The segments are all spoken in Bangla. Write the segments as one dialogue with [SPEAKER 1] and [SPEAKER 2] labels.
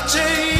[SPEAKER 1] তার কাছেই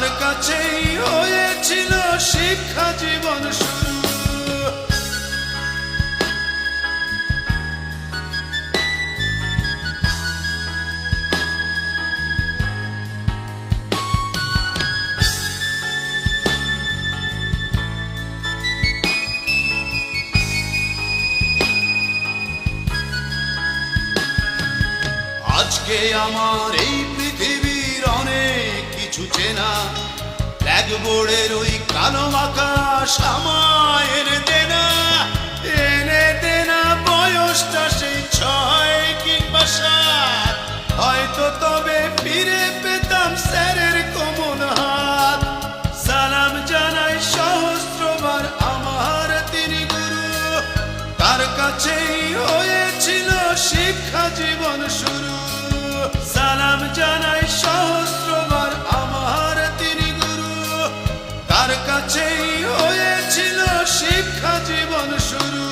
[SPEAKER 1] তার কাছেই হয়েছিল শিক্ষা জীবন শুরু। আজকে আমার এই অনেক কিছু চেনা ব্ল্যাকবোর্ডের ওই কালো আকাশ আমায় এনে দেনা। এনে দেনা বয়সটা সেই ছয় কিংবা সাত। হয়তো তবে ফিরে পেতাম স্যারের কোমল হাত। সালাম জানাই সহস্রবার আমার তিনি গুরু। তার কাছেই হয়েছিল শিক্ষা জীবন শুরু। সালাম জানাই সহস্রবার কাছেই হয়েছিল শিক্ষা জীবন শুরু।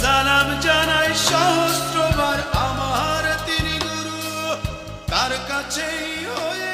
[SPEAKER 1] সালাম জানাই সহস্রবার আমার তিনি গুরু। তার কাছেই হয়ে